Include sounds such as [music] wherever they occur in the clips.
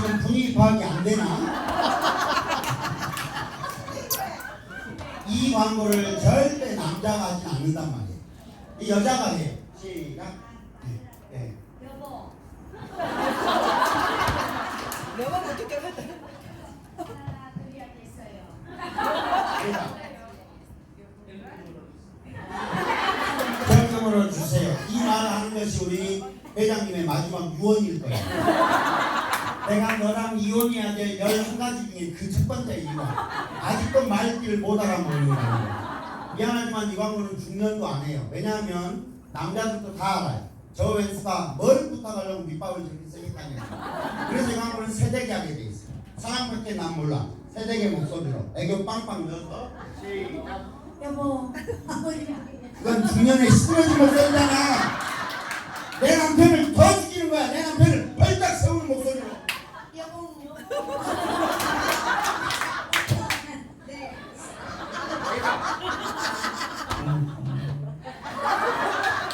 지금 분위기 파악이 안 되나? 이 광고를 절대 남자가 하진 않는단 말이에요. 이 여자가 해요. 시작. 네. 네. 여보, [laughs] 내가 어떻게 해? 하나 드려야겠어요. 그러니까 결정으로 주세요. 이 말을 하는 것이 우리 회장님의 마지막 유언일 거예요. 내가 너랑 이혼해야 될 11가지 중에 그 첫 번째 이유. 아직도 말귀를 못 알아먹는 거예요. 미안하지만 이 광고는 중년도 안 해요. 왜냐하면 남자들도 다 알아요. 저 왼수가 뭘 부탁하려고 밑밥을 저렇게 세게 다녀요. 그래서 이 광고는 세대기 하게 돼 있어요. 사랑밖에 난 몰라. 세대기 목소리로 애교 빵빵 넣어서 시작. 여보, 그건 중년에 시끄러지면 세잖아. 내 남편을 더 죽이는 거야. 내 남편을 벌떡 세우는 목소리로. 여보. 네.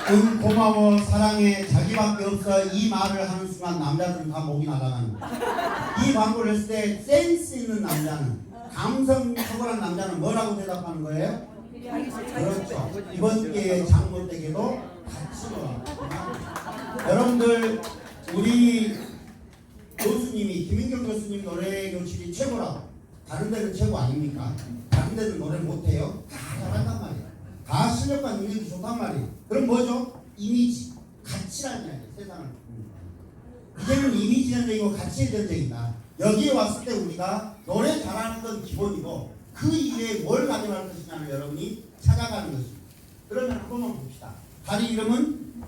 응 고마워 사랑해 자기밖에 없어 이 말을 하는 순간 남자들은 다 목이 날아가는 거야. 이 광고를 했을 때 센스 있는 남자는 감성 탁월한 남자는 뭐라고 대답하는 거예요? 그렇죠. 이번 기회에 같이 놀아. 여러분들 우리 교수님이 김인경 교수님 노래 교실이 최고라고. 다른 데는 최고 아닙니까? 다른 데는 노래 못해요. 다 잘한단 말이에요. 다 실력과 능력이 좋단 말이에요. 그럼 뭐죠? 이미지, 가치라는 이야기예요. 세상을. 이제는 이미지 전쟁이고 가치의 전쟁이다. 여기에 왔을 때 우리가 노래 잘하는 건 기본이고 그 이외에 뭘 가져갈 것이냐를 여러분이 찾아가는 것입니다. 그러면 한 번만 봅시다. 다리 이름은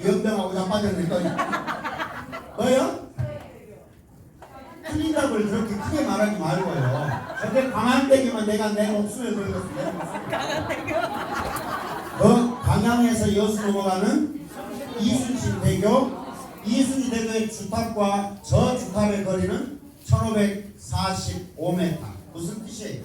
유연병하고 자빠졌네 또. 뭐요? 틀린 답을 그렇게 크게 말하지 말고요. 저게 강한대교만 내가 내 목숨을 걸겠습니다. 그 광양에서 여수 넘어가는 이순신 대교. 이순신 대교의 주탑과 저 주탑의 거리는 1545m 무슨 뜻이에요?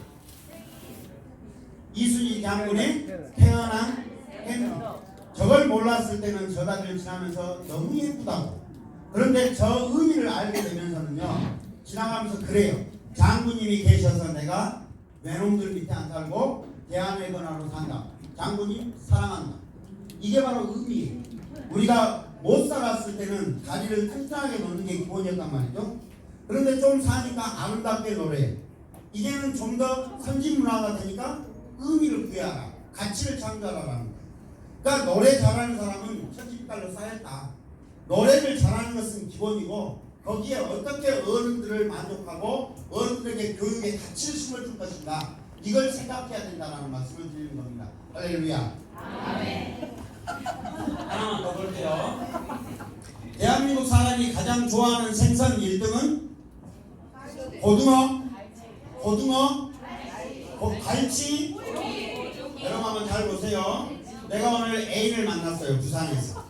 이순신 장군이 태어난 행로 저걸 몰랐을 때는 저 다리를 지나면서 너무 예쁘다고. 그런데 저 의미를 알게 되면서는요 지나가면서 그래요. 장군님이 계셔서 내가 외놈들 밑에 안 살고 대한외건하로 산다. 장군님 사랑한다. 이게 바로 의미예요. 우리가 못 살았을 때는 다리를 튼튼하게 놓는 게 기본이었단 말이죠. 그런데 좀 사니까 아름답게 노래해요 이제는 좀 더 선진 문화가 되니까 의미를 구해라. 가치를 창조하라는 거예요. 그러니까 노래 잘하는 사람은 천지빛깔로 쌓였다. 노래를 잘하는 것은 기본이고 거기에 어떻게 어른들을 만족하고 어른들에게 교육의 가치를 심어줄 것인가 이걸 생각해야 된다는 말씀을 드리는 겁니다. 할렐루야. 하나만 더 볼게요. 대한민국 사람이 가장 좋아하는 생선 1등은 고등어, 고등어, 고- 갈치, 여러분 한번 잘 보세요. 내가 오늘 애인을 만났어요 부산에서.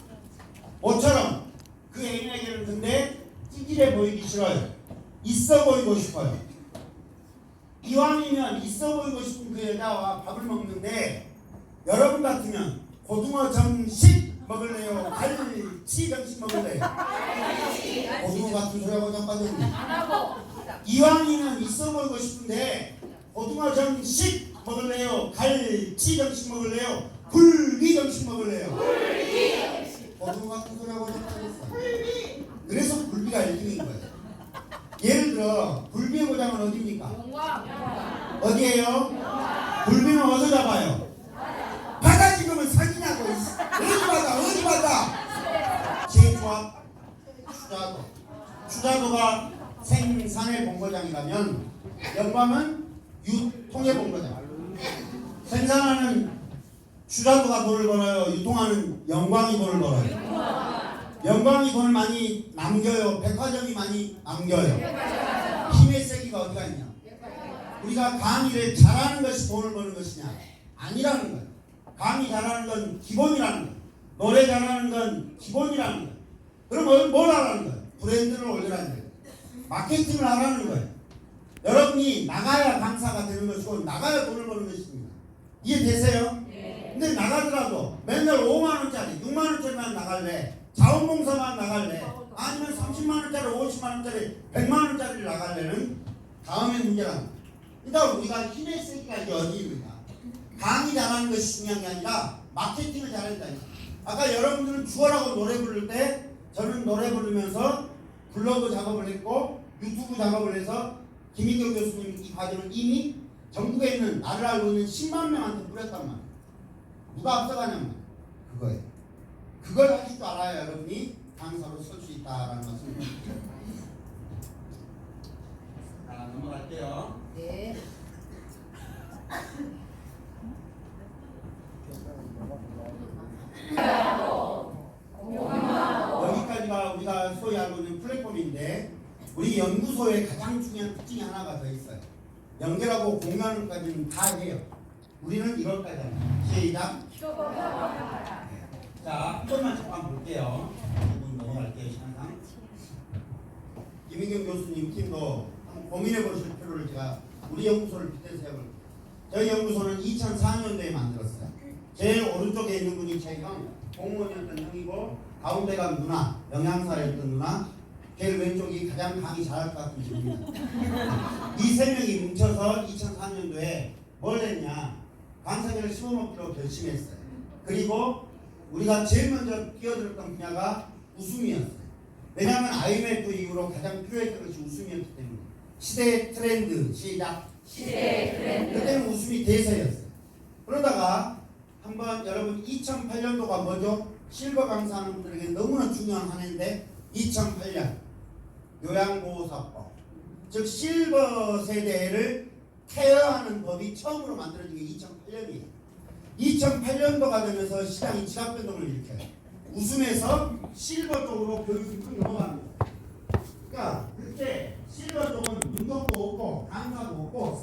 모처럼 그 애인에게는 근데 찌질해 보이기 싫어요. 있어 보이고 싶어요. 이왕이면 있어 보이고 싶은 그 여자와 밥을 먹는데 여러분 같으면 고등어 정식 먹을래요? 갈치 정식 먹을래요? 고등어 같은 소리하고 자빠졌네. 이왕이면 있어 보이고 싶은데 고등어 정식 먹을래요? 갈치 정식 먹을래요? 굴비 정식 먹을래요? 고등어 같은 소리하고 자빠졌어. 그래서 굴비가 1등인 거예요. 들어 굴비의 고장은 어디입니까? 어디에요? 굴비는 어디서 잡아요? 바다 지금은 사기냐고 어디 바다 어디 바다? 제조합 추자도. 추자도가 생산의 본거장이라면 영광은 유통의 본거장. 생산하는 추자도가 돈을 벌어요? 유통하는 영광이 돈을 벌어요 영광이 돈을 많이 남겨요. 백화점이 많이 남겨요. 힘의 세기가 어디가 있냐? 우리가 강의를 잘하는 것이 돈을 버는 것이냐? 아니라는 거예요. 강의 잘하는 건 기본이라는 거예요. 노래 잘하는 건 기본이라는 거예요. 그럼 뭘- 뭘 하라는 거예요? 브랜드를 올리라는 거예요. 마케팅을 하라는 거예요. 여러분이 나가야 강사가 되는 것이고 나가야 돈을 버는 것입니다. 이해되세요? 근데 나가더라도 맨날 5만 원짜리 6만 원짜리만 나갈래 자원봉사만 나갈래 아니면 30만 원짜리 50만 원짜리 100만 원짜리 나갈래는 다음의 문제란 그러니까 우리가 힘의 세기가 이제 어디입니까? 강의 잘하는 것이 중요한 게 아니라 마케팅을 잘한다니까 아까 여러분들은 주어라고 노래 부를 때 저는 노래 부르면서 블로그 작업을 했고 유튜브 작업을 해서 김인경 교수님 이 과정을 이미 전국에 있는 나를 알고 있는 10만 명한테 뿌렸단 말이에요. 누가 앞서가냐면 그거예요 그걸 하실 줄 알아야 여러분이 강사로 설 수 있다라는 말씀을 드립니다. 자 넘어갈게요. 네. [laughs] 여기까지가 우리가 소위 알고 있는 플랫폼인데 우리 연구소의 가장 중요한 특징이 하나가 더 있어요. 연결하고 공유하는까지는 다 해요. 우리는 이걸까지 합니다. 시작. 자, 한 번만 잠깐 볼게요. 이분 넘어갈게요, 시간상. 김인경 교수님 팀도 한번 고민해 보실 필요를 제가 우리 연구소를 빗대서 해볼게요. 저희 연구소는 2004년도에 만들었어요. 제일 오른쪽에 있는 분이 제 형, 공무원이었던 형이고 가운데가 누나, 영양사였던 누나, 제일 왼쪽이 가장 강의 잘할 것 같은 분입니다. [laughs] 이 세 명이 뭉쳐서 2004년도에 뭘 했냐? 강사계를 씹어먹기로 결심했어요. 그리고 우리가 제일 먼저 뛰어들었던 분야가 웃음이었어요. 왜냐하면 IMF 이후로 가장 필요했던 것이 웃음이었기 때문에 시대의 트렌드 시작 시대의 트렌드 그때는 웃음이 대세였어요. 그러다가 한번 여러분 2008년도가 뭐죠? 실버 강사하는 분들에게 너무나 중요한 한 해인데 2008년 요양보호사법 즉 실버 세대를 케어하는 법이 처음으로 만들어진 게 2008년이에요. 2008년도가 되면서 시장이 지각 변동을 일으켜요. 웃음에서 실버 쪽으로 교육이 쭉 넘어갑니다. 그러니까 그때 실버 쪽은 운동도 없고 강사도 없고